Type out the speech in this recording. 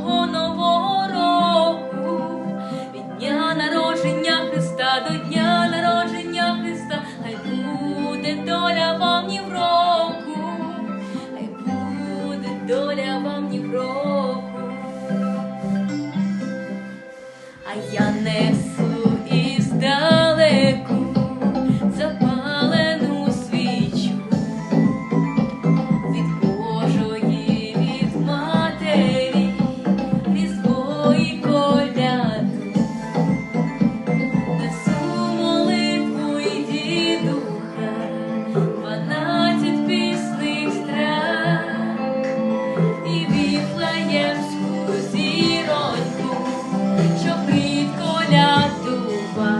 кожного нового року, від дня народження Христа до дня народження Христа, хай буде доля вам ні в року, хай буде доля вам ні в року, а я несу і здаю. і віфлеємську зіроньку, що приколядува.